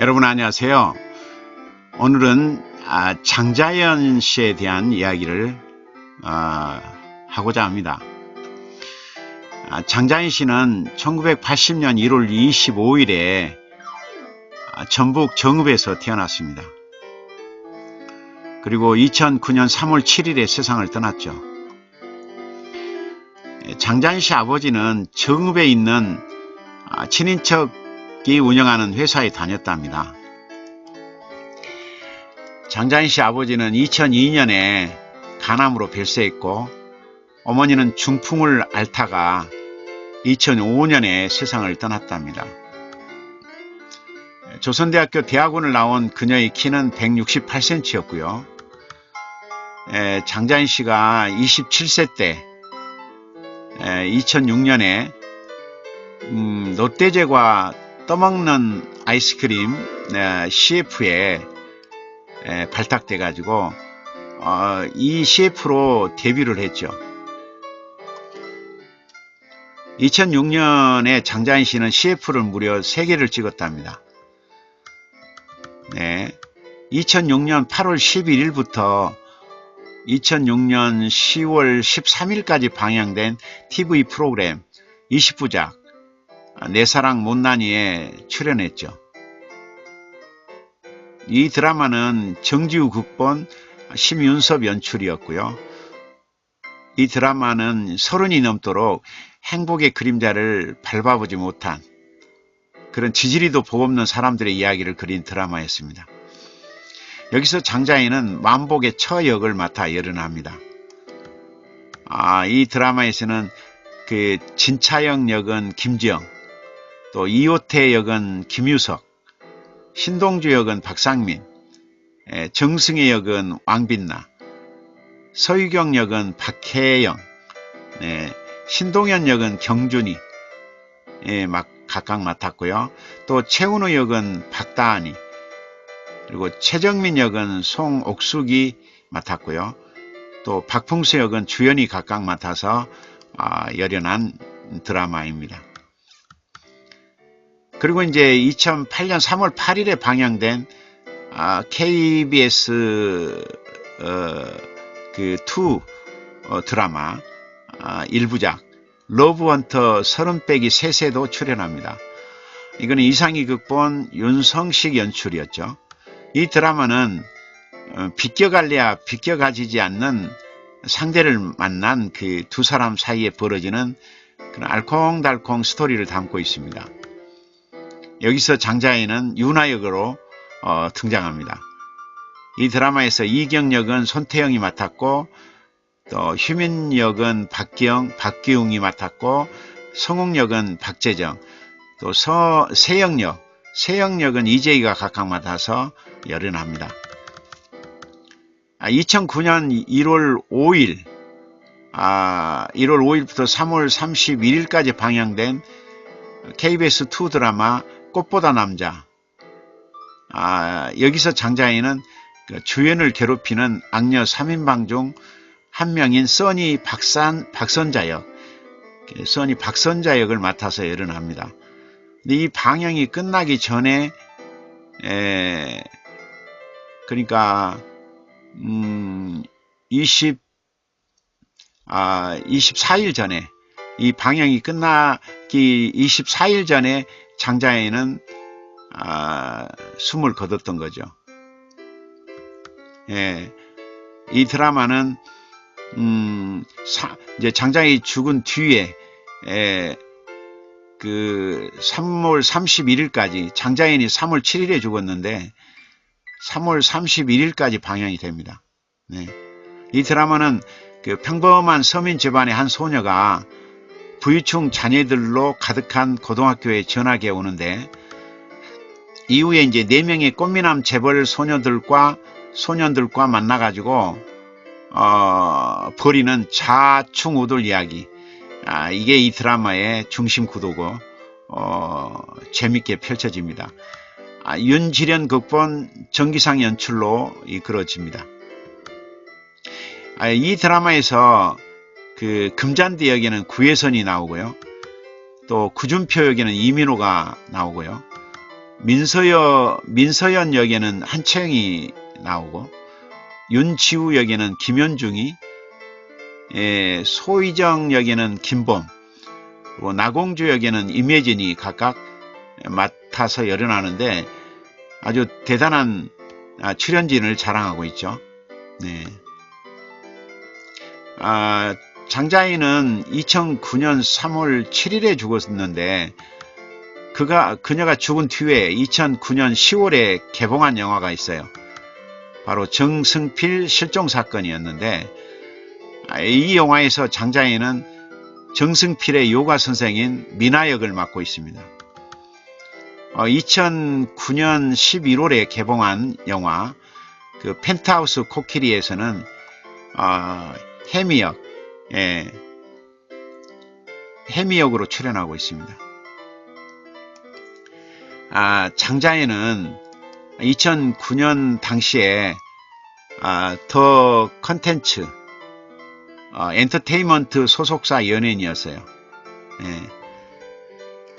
여러분 안녕하세요. 오늘은 아, 장자연 씨에 대한 이야기를 아, 하고자 합니다. 아, 장자연 씨는 1980년 1월 25일에 전북 정읍에서 태어났습니다. 그리고 2009년 3월 7일에 세상을 떠났죠. 장자연 씨 아버지는 정읍에 있는 친인척 이 운영하는 회사에 다녔답니다. 장자인 씨 아버지는 2002년에 간암으로 별세했고 어머니는 중풍을 앓다가 2005년에 세상을 떠났답니다. 조선대학교 대학원을 나온 그녀의 키는 168cm였고요. 장자인 씨가 27세 때 2006년에 음, 롯데제과 떠먹는 아이스크림 CF에 발탁돼 가지고 어, 이 CF로 데뷔를 했죠. 2006년에 장자인 씨는 CF를 무려 3개를 찍었답니다. 네. 2006년 8월 11일부터 2006년 10월 13일까지 방영된 TV 프로그램 20부작 내 사랑 못난이에 출연했죠. 이 드라마는 정지우 극본 심윤섭 연출이었고요. 이 드라마는 서른이 넘도록 행복의 그림자를 밟아보지 못한 그런 지지리도 복없는 사람들의 이야기를 그린 드라마였습니다. 여기서 장자인은 만복의 처 역을 맡아 열연합니다. 아, 이 드라마에서는 그 진차영 역은 김지영, 또 이호태 역은 김유석, 신동주 역은 박상민, 정승혜 역은 왕빛나, 서유경 역은 박혜영, 네, 신동현 역은 경준이 예, 막 각각 맡았고요. 또 최은우 역은 박다한이, 그리고 최정민 역은 송옥숙이 맡았고요. 또 박풍수 역은 주연이 각각 맡아서 아, 열연한 드라마입니다. 그리고 이제 2008년 3월 8일에 방영된 아, KBS 어, 그2 어, 드라마 아, 1부작 러브원터 30 빼기 3세도 출연합니다. 이거는 이상희 극본 윤성식 연출이었죠. 이 드라마는 어, 비껴갈래야 비껴가지지 않는 상대를 만난 그 두 사람 사이에 벌어지는 그런 알콩달콩 스토리를 담고 있습니다. 여기서 장자인은 유나 역으로 어, 등장합니다. 이 드라마에서 이경 역은 손태영이 맡았고 또 휴민 역은 박기영, 박기웅이 맡았고 성웅 역은 박재정, 또 서, 세영 역, 세영 역은 이재희가 각각 맡아서 열연합니다. 2009년 1월 5일, 아, 1월 5일부터 3월 31일까지 방영된 KBS2 드라마 꽃보다 남자. 아, 여기서 장자인은 그 주연을 괴롭히는 악녀 3인방 중 한 명인 써니 박산, 박선자 역, 써니 박선자 역을 맡아서 열연합니다. 근데 이 방영이 끝나기 전에, 에, 그러니까, 음, 20, 아, 24일 전에, 이 방영이 끝나기 24일 전에 장자에는 아, 숨을 거뒀던 거죠. 예, 이 드라마는 음, 사, 이제 장자이 죽은 뒤에 예, 그 3월 31일까지 장자인이 3월 7일에 죽었는데 3월 31일까지 방영이 됩니다. 네. 이 드라마는 그 평범한 서민 집안의 한 소녀가 부유층 자녀들로 가득한 고등학교에 전학에 오는데 이후에 이제 네 명의 꽃미남 재벌 소녀들과 소년들과 만나가지고 어, 벌이는 자충우돌 이야기 아, 이게 이 드라마의 중심 구도고 어, 재밌게 펼쳐집니다. 아, 윤지련 극본 정기상 연출로 이끌어집니다. 아, 이 드라마에서 그 금잔디 역에는 구혜선이 나오고요. 또 구준표 역에는 이민호가 나오고요. 민서여, 민서연 역에는 한채영이 나오고 윤지우 역에는 김현중이 예, 소희정 역에는 김범 그리고 나공주 역에는 임혜진이 각각 맡아서 열연하는데 아주 대단한 아, 출연진을 자랑하고 있죠. 네. 아, 장자인은 2009년 3월 7일에 죽었는데 그가 그녀가 죽은 뒤에 2009년 10월에 개봉한 영화가 있어요. 바로 정승필 실종 사건이었는데 아, 이 영화에서 장자인은 정승필의 요가 선생인 미나 역을 맡고 있습니다. 2009년 11월에 개봉한 영화 그 펜트하우스 코끼리에서는 어, 해미 역, 예, 해미 역으로 출연하고 있습니다. 아, 장자에는 2009년 당시에 아, 더 컨텐츠 어, 엔터테인먼트 소속사 연예인이었어요. 예.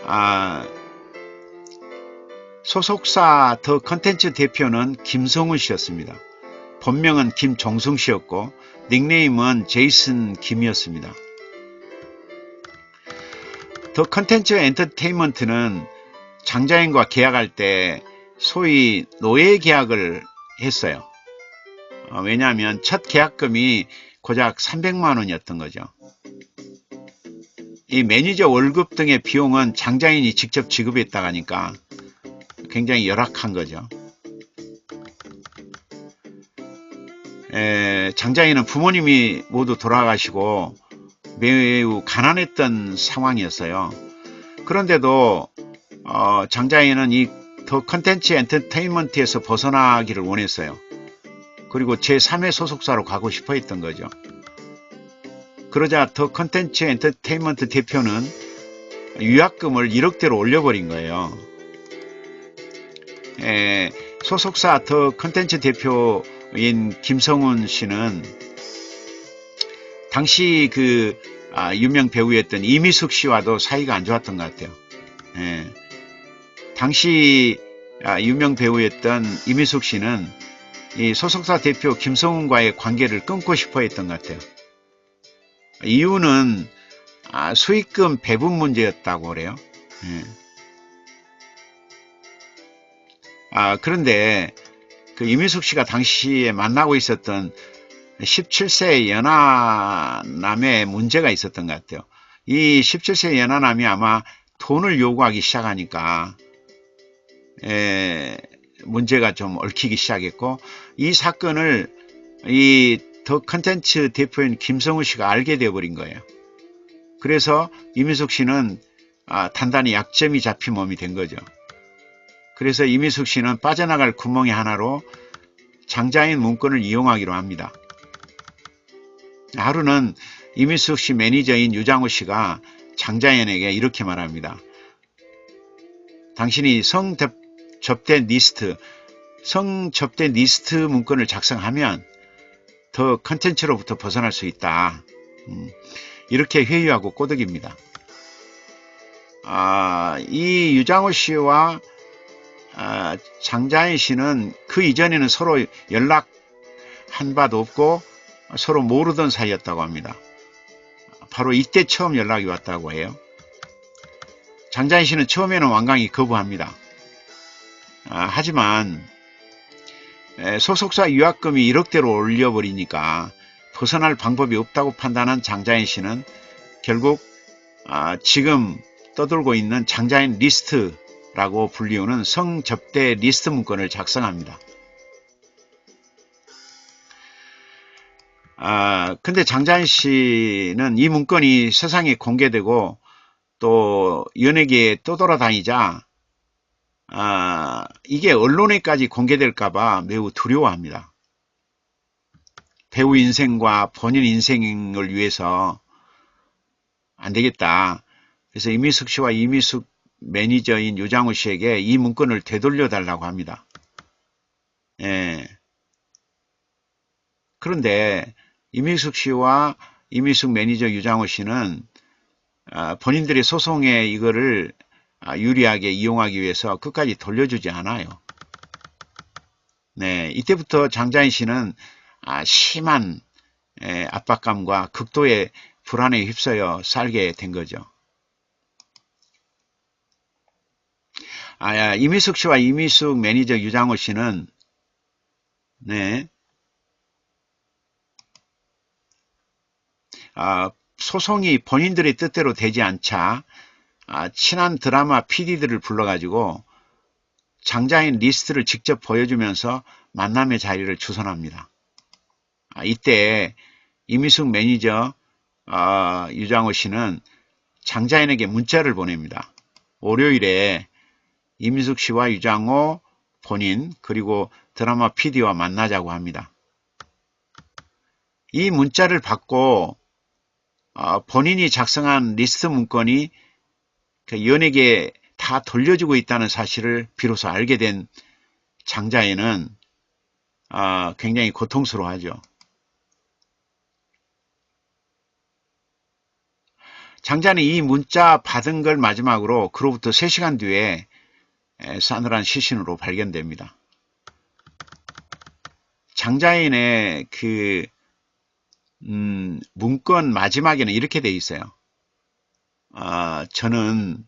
아, 소속사 더 컨텐츠 대표는 김성훈 씨였습니다. 본명은 김종승 씨였고 닉네임은 제이슨 김이었습니다. 더 컨텐츠 엔터테인먼트는 장자연과 계약할 때 소위 노예 계약을 했어요. 어, 왜냐하면 첫 계약금이 고작 300만 원이었던 거죠. 이 매니저 월급 등의 비용은 장자인이 직접 지급했다고 하니까 굉장히 열악한 거죠. 에, 장자인은 부모님이 모두 돌아가시고 매우 가난했던 상황이었어요. 그런데도 어, 장자인은 이 더 컨텐츠 엔터테인먼트에서 벗어나기를 원했어요. 그리고 제3의 소속사로 가고 싶어 했던 거죠. 그러자 더 컨텐츠 엔터테인먼트 대표는 유약금을 1억대로 올려버린 거예요. 에, 소속사 더 컨텐츠 대표 인 김성훈 씨는 당시 그 아, 유명 배우였던 이미숙 씨와도 사이가 안 좋았던 것 같아요. 예. 당시 아, 유명 배우였던 이미숙 씨는 이 소속사 대표 김성훈과의 관계를 끊고 싶어 했던 것 같아요. 이유는 아, 수익금 배분 문제였다고 그래요. 예. 아, 그런데 그 이미숙 씨가 당시에 만나고 있었던 17세 연하남의 문제가 있었던 것 같아요. 이 17세 연하남이 아마 돈을 요구하기 시작하니까 에, 문제가 좀 얽히기 시작했고 이 사건을 이 더 컨텐츠 대표인 김성우 씨가 알게 되어버린 거예요. 그래서 이미숙 씨는 아, 단단히 약점이 잡힌 몸이 된 거죠. 그래서 이미숙 씨는 빠져나갈 구멍이 하나로 장자인 문건을 이용하기로 합니다. 하루는 이미숙 씨 매니저인 유장호 씨가 장자연에게 이렇게 말합니다. 당신이 성 접대 리스트, 성 접대 리스트 문건을 작성하면 더 컨텐츠로부터 벗어날 수 있다. 음, 이렇게 회유하고 꼬득입니다. 아, 이 유장호 씨와 아, 장자인 씨는 그 이전에는 서로 연락한 바도 없고 서로 모르던 사이였다고 합니다. 바로 이때 처음 연락이 왔다고 해요. 장자인 씨는 처음에는 완강히 거부합니다. 아, 하지만 소속사 유학금이 1억대로 올려버리니까 벗어날 방법이 없다고 판단한 장자인 씨는 결국 아, 지금 떠돌고 있는 장자인 리스트 라고 불리우는 성접대 리스트 문건을 작성합니다. 아, 근데 장자인 씨는 이 문건이 세상에 공개되고 또 연예계에 떠돌아다니자 아, 이게 언론에까지 공개될까봐 매우 두려워합니다. 배우 인생과 본인 인생을 위해서 안 되겠다. 그래서 이미숙 씨와 이미숙 매니저인 유장우 씨에게 이 문건을 되돌려 달라고 합니다. 예. 그런데 이미숙 씨와 이미숙 매니저 유장우 씨는 아, 본인들의 소송에 이거를 아, 유리하게 이용하기 위해서 끝까지 돌려주지 않아요. 네, 이때부터 장자인 씨는 아, 심한 압박감과 극도의 불안에 휩싸여 살게 된 거죠. 아, 이미숙 씨와 이미숙 매니저 유장호 씨는 네, 아, 소송이 본인들의 뜻대로 되지 않자 아, 친한 드라마 PD들을 불러가지고 장자인 리스트를 직접 보여주면서 만남의 자리를 주선합니다. 아, 이때 이미숙 매니저 어, 유장호 씨는 장자인에게 문자를 보냅니다. 월요일에 이미숙 씨와 유장호 본인 그리고 드라마 PD와 만나자고 합니다. 이 문자를 받고 어, 본인이 작성한 리스트 문건이 그 연에게 다 돌려주고 있다는 사실을 비로소 알게 된 장자에는 어, 굉장히 고통스러워하죠. 장자는 이 문자 받은 걸 마지막으로 그로부터 3시간 뒤에 싸늘한 시신으로 발견됩니다. 장자인의 그 음, 문건 마지막에는 이렇게 돼 있어요. 아, 저는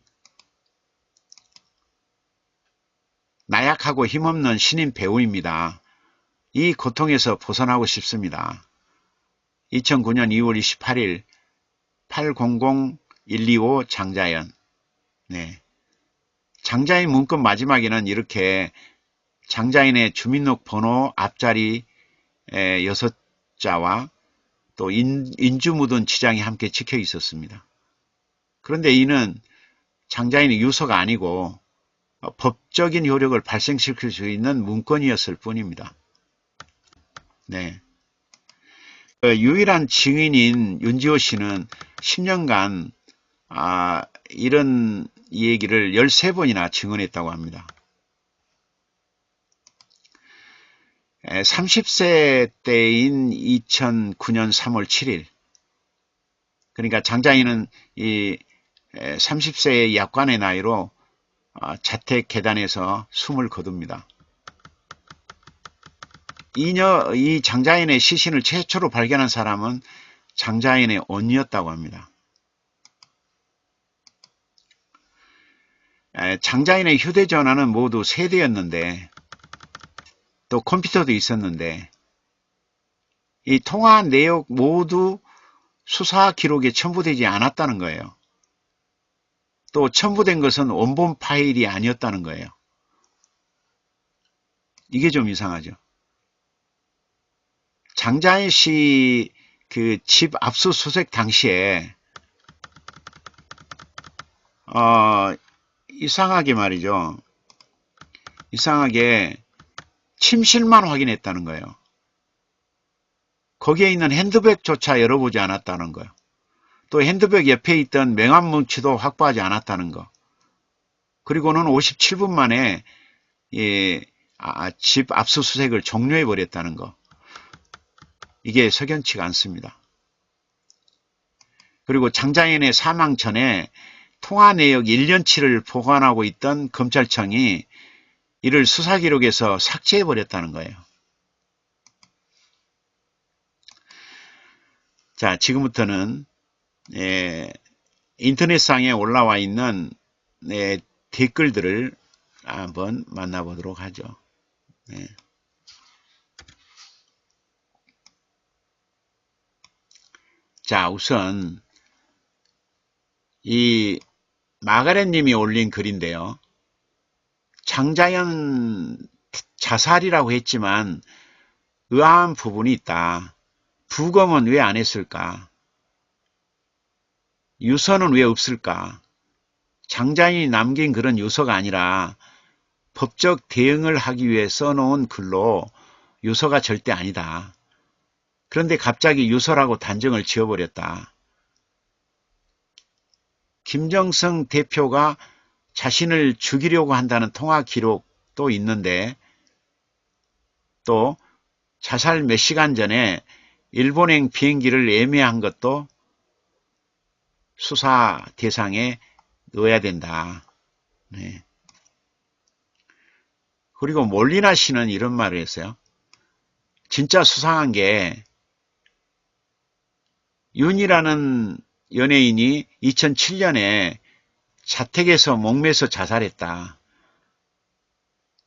나약하고 힘없는 신인 배우입니다. 이 고통에서 벗어나고 싶습니다. 2009년 2월 28일 800-125 장자연 네. 장자인 문건 마지막에는 이렇게 장자인의 주민록 번호 앞자리 6자와 또 인, 인주 묻은 지장이 함께 찍혀 있었습니다. 그런데 이는 장자인의 유서가 아니고 법적인 효력을 발생시킬 수 있는 문건이었을 뿐입니다. 네. 그 유일한 증인인 윤지호 씨는 10년간 아, 이런 얘기를 13번이나 증언했다고 합니다. 30세 때인 2009년 3월 7일 그러니까 장자인은 이 30세의 약관의 나이로 아, 자택 계단에서 숨을 거둡니다. 이녀, 이 장자인의 시신을 최초로 발견한 사람은 장자인의 언니였다고 합니다. 장자인의 휴대전화는 모두 세대였는데 또 컴퓨터도 있었는데 이 통화 내역 모두 수사 기록에 첨부되지 않았다는 거예요. 또 첨부된 것은 원본 파일이 아니었다는 거예요. 이게 좀 이상하죠. 장자인 씨 그 집 압수수색 당시에 어 이상하게 말이죠. 이상하게 침실만 확인했다는 거예요. 거기에 있는 핸드백조차 열어보지 않았다는 거예요. 또 핸드백 옆에 있던 명함 뭉치도 확보하지 않았다는 거. 그리고는 57분 만에 예, 아, 집 압수수색을 종료해 버렸다는 거. 이게 석연치가 않습니다. 그리고 장자연의 사망 전에 통화 내역 1년치를 보관하고 있던 검찰청이 이를 수사 기록에서 삭제해 버렸다는 거예요. 자, 지금부터는 예, 인터넷상에 올라와 있는 예, 댓글들을 한번 만나보도록 하죠. 네. 자, 우선 이 마가렛 님이 올린 글인데요. 장자연 자살이라고 했지만 의아한 부분이 있다. 부검은 왜 안 했을까? 유서는 왜 없을까? 장자연이 남긴 그런 유서가 아니라 법적 대응을 하기 위해 써놓은 글로 유서가 절대 아니다. 그런데 갑자기 유서라고 단정을 지어버렸다. 김정성 대표가 자신을 죽이려고 한다는 통화 기록도 있는데 또 자살 몇 시간 전에 일본행 비행기를 예매한 것도 수사 대상에 넣어야 된다. 네. 그리고 몰리나 씨는 이런 말을 했어요. 진짜 수상한 게 윤이라는 연예인이 2007년에 자택에서 목매서 자살했다.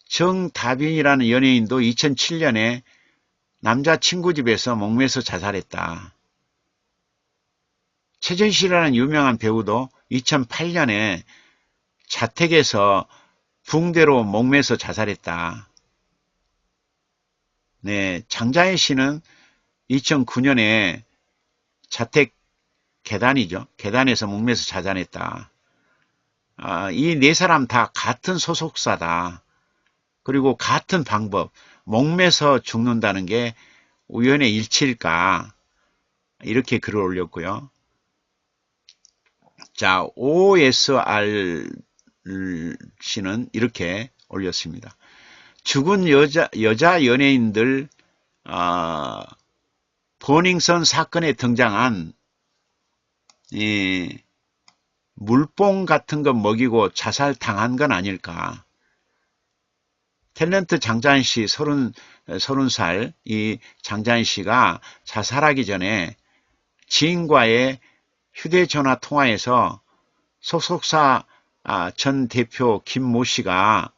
정다빈이라는 연예인도 2007년에 남자친구 집에서 목매서 자살했다. 최진실이라는 유명한 배우도 2008년에 자택에서 붕대로 목매서 자살했다. 네, 장자연 씨는 2009년에 자택 계단이죠. 계단에서 목매서 자살했다. 아, 이 네 사람 다 같은 소속사다. 그리고 같은 방법, 목매서 죽는다는 게 우연의 일치일까? 이렇게 글을 올렸고요. 자, OSR 씨는 이렇게 올렸습니다. 죽은 여자, 여자 연예인들, 어, 버닝썬 사건에 등장한, 이, 물뽕 같은 거 먹이고 자살 당한 건 아닐까. 탤런트 장자연 씨, 서른, 서른 살, 이 장자연 씨가 자살하기 전에 지인과의 휴대전화 통화에서 소속사 아, 전 대표 김모 씨가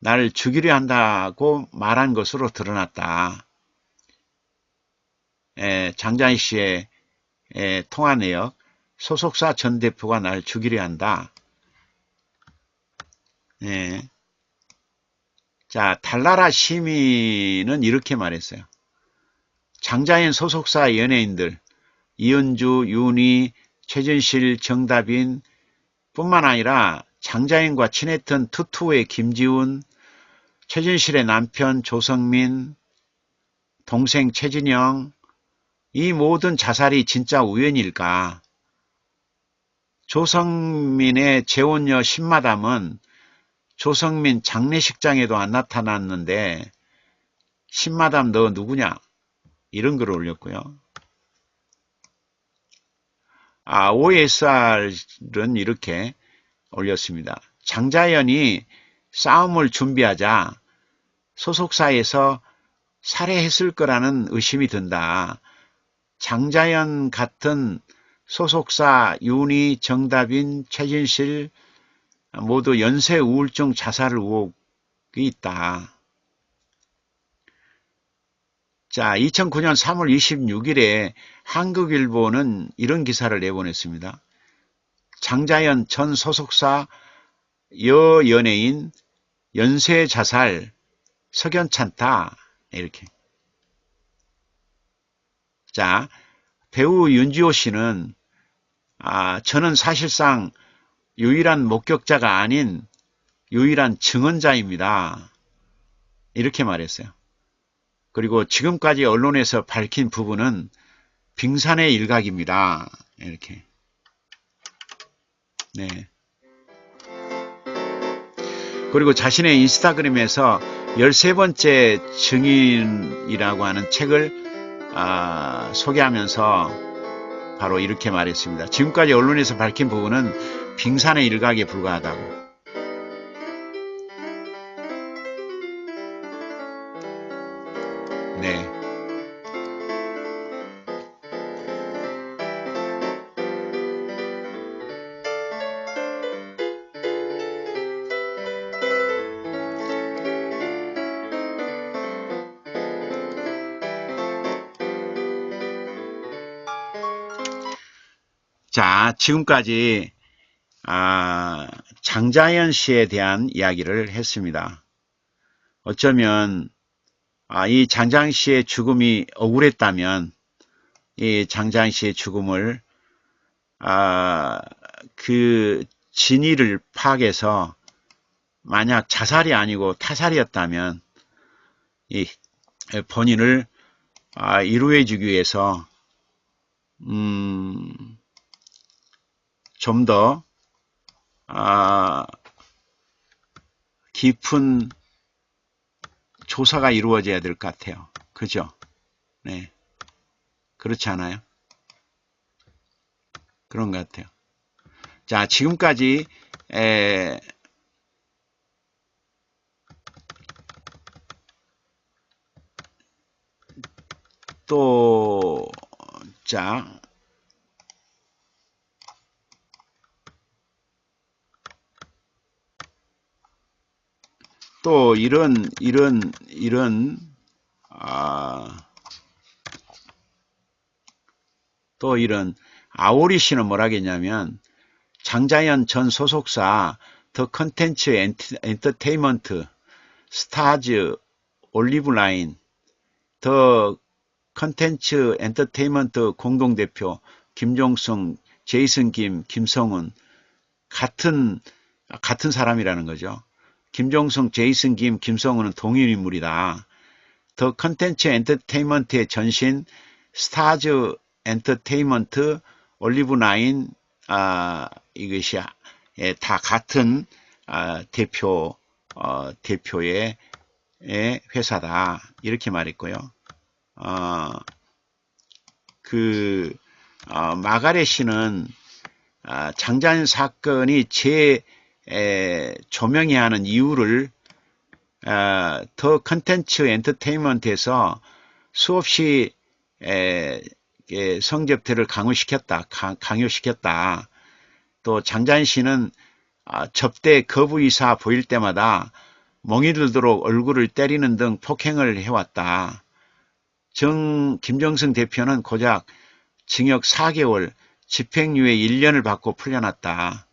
나를 죽이려 한다고 말한 것으로 드러났다. 에, 장자연 씨의 에, 통화 내역, 소속사 전 대표가 나를 죽이려 한다. 네. 자, 달나라 시민은 이렇게 말했어요. 장자연 소속사 연예인들, 이은주, 윤희, 최진실, 정다빈 뿐만 아니라 장자연과 친했던 투투의 김지훈, 최진실의 남편 조성민, 동생 최진영, 이 모든 자살이 진짜 우연일까? 조성민의 재혼녀 신마담은 조성민 장례식장에도 안 나타났는데 신마담 너 누구냐? 이런 글을 올렸고요. 아, OSR은 이렇게 올렸습니다. 장자연이 싸움을 준비하자 소속사에서 살해했을 거라는 의심이 든다. 장자연 같은 소속사 윤희, 정답인, 최진실 모두 연쇄 우울증 자살 의혹이 있다. 자, 2009년 3월 26일에 한국일보는 이런 기사를 내보냈습니다. 장자연 전 소속사 여 연예인 연쇄 자살 석연찮다. 이렇게. 자, 배우 윤지호 씨는 아, 저는 사실상 유일한 목격자가 아닌 유일한 증언자입니다. 이렇게 말했어요. 그리고 지금까지 언론에서 밝힌 부분은 빙산의 일각입니다. 이렇게. 네. 그리고 자신의 인스타그램에서 13번째 증인이라고 하는 책을 아, 소개하면서 바로 이렇게 말했습니다. 지금까지 언론에서 밝힌 부분은 빙산의 일각에 불과하다고. 지금까지 아, 장자연 씨에 대한 이야기를 했습니다. 어쩌면 아, 이 장자연 씨의 죽음이 억울했다면 이 장자연 씨의 죽음을 아, 그 진위를 파악해서 만약 자살이 아니고 타살이었다면 이 본인을 아, 이루해 주기 위해서 음, 좀더 아, 깊은 조사가 이루어져야 될 것 같아요. 그죠? 네. 그렇지 않아요? 그런 것 같아요. 자, 지금까지 에, 또 자, 또 이런 이런 이런 아, 또 이런 아오리 씨는 뭐라겠냐면 장자연 전 소속사 더 컨텐츠 엔터테인먼트 스타즈 올리브라인 더 컨텐츠 엔터테인먼트 공동대표 김종승 제이슨 김 김성훈 같은 같은 사람이라는 거죠. 김종성, 제이슨 김, 김성훈은 동일인물이다. 더 컨텐츠 엔터테인먼트의 전신 스타즈 엔터테인먼트 올리브 나인 아, 이것이 예, 다 같은 아, 대표 어, 대표의 예, 회사다 이렇게 말했고요. 어, 그 어, 마가렛 씨는 아, 장자연 사건이 제 에, 조명해야 하는 이유를 어, 더 컨텐츠 엔터테인먼트에서 수없이 에, 에, 성접대를 강요시켰다. 강, 강요시켰다. 또 장자연 씨는 아, 접대 거부 의사 보일 때마다 멍이 들도록 얼굴을 때리는 등 폭행을 해왔다. 정 김정승 대표는 고작 징역 4개월, 집행유예 1년을 받고 풀려났다.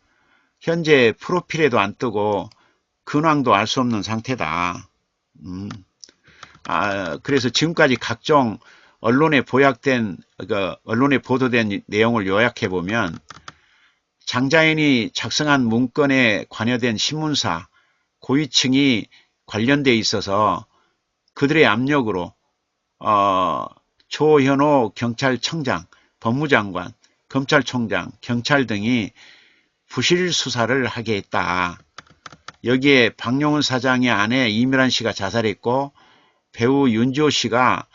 현재 프로필에도 안 뜨고 근황도 알 수 없는 상태다. 음. 아, 그래서 지금까지 각종 언론에 보약된, 그 언론에 보도된 내용을 요약해 보면 장자연이 작성한 문건에 관여된 신문사, 고위층이 관련돼 있어서 그들의 압력으로 어, 조현호 경찰청장, 법무장관, 검찰총장, 경찰 등이 부실 수사를 하게 했다. 여기에 박용훈 사장의 아내 이미란 씨가 자살했고 배우 윤지호 씨가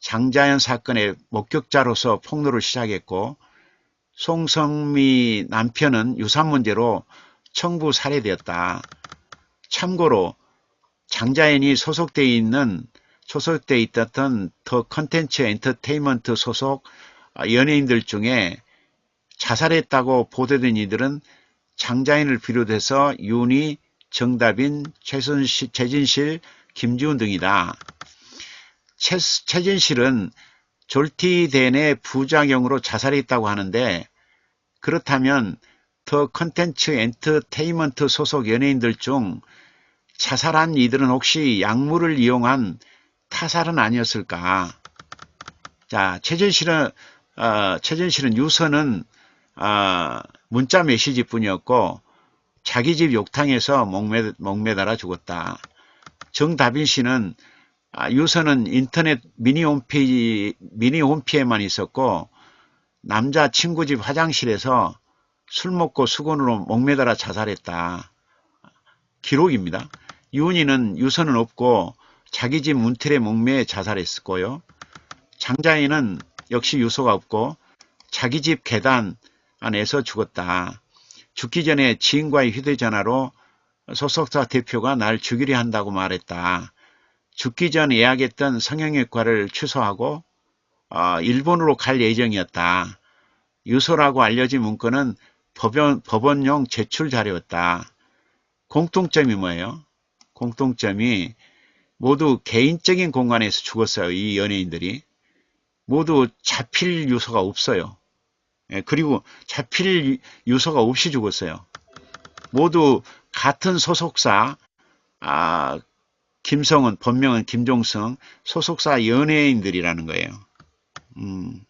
장자연 사건의 목격자로서 폭로를 시작했고 송성미 남편은 유산 문제로 청부 살해되었다. 참고로 장자연이 소속되어 있는 소속되어 있었던 더 컨텐츠 엔터테인먼트 소속 연예인들 중에 자살했다고 보도된 이들은 장자인을 비롯해서 윤희, 정답인, 최순실, 최진실, 김지훈 등이다. 최, 최진실은 졸티덴의 부작용으로 자살했다고 하는데 그렇다면 더 컨텐츠 엔터테인먼트 소속 연예인들 중 자살한 이들은 혹시 약물을 이용한 타살은 아니었을까? 자, 최진실은 어, 최진실은 유서는 어, 문자 메시지뿐이었고 자기 집 욕탕에서 목매, 목매달아 죽었다. 정다빈 씨는 아, 유서는 인터넷 미니 홈페이지, 미니 홈피에만 있었고 남자 친구 집 화장실에서 술 먹고 수건으로 목매달아 자살했다. 기록입니다. 유은이는 유서는 없고 자기 집 문틀에 목매에 자살했고요. 장자인은 역시 유서가 없고 자기 집 계단 안에서 죽었다. 죽기 전에 지인과의 휴대전화로 소속사 대표가 날 죽이려 한다고 말했다. 죽기 전 예약했던 성형외과를 취소하고 어, 일본으로 갈 예정이었다. 유서라고 알려진 문건은 법원, 법원용 제출 자료였다. 공통점이 뭐예요? 공통점이 모두 개인적인 공간에서 죽었어요. 이 연예인들이. 모두 잡힐 유서가 없어요. 예, 그리고 잡힐 유서가 없이 죽었어요. 모두 같은 소속사 아, 김성은 본명은 김종성 소속사 연예인들이라는 거예요. 음,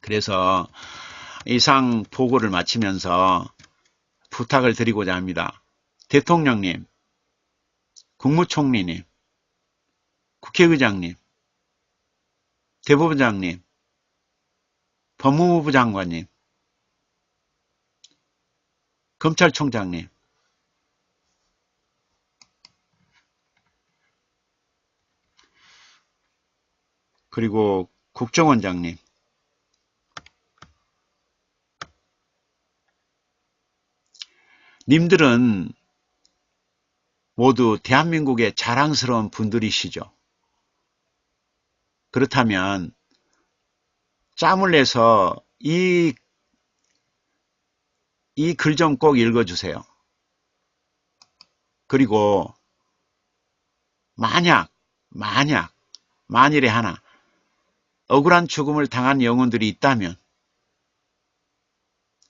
그래서 이상 보고를 마치면서 부탁을 드리고자 합니다. 대통령님, 국무총리님, 국회의장님, 대법원장님, 법무부 장관님, 검찰총장님, 그리고 국정원장님, 님들은 모두 대한민국의 자랑스러운 분들이시죠. 그렇다면 짬을 내서 이 이 글 좀 꼭 읽어주세요. 그리고 만약 만약 만일에 하나 억울한 죽음을 당한 영혼들이 있다면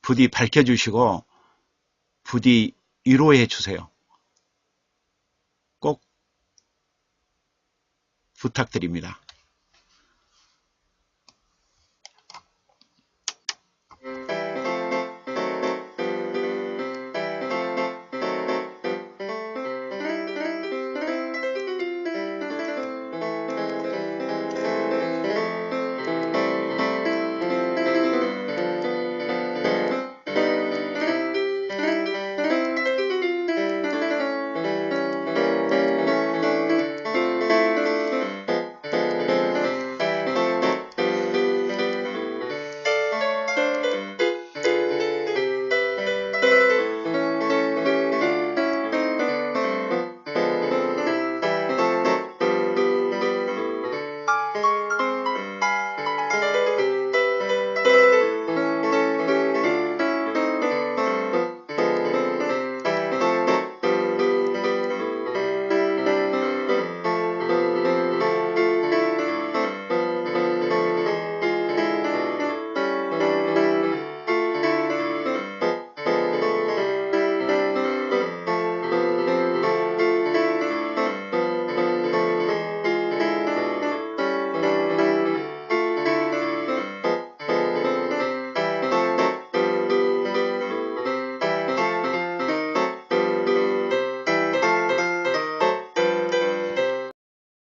부디 밝혀주시고 부디 위로해 주세요. 꼭 부탁드립니다.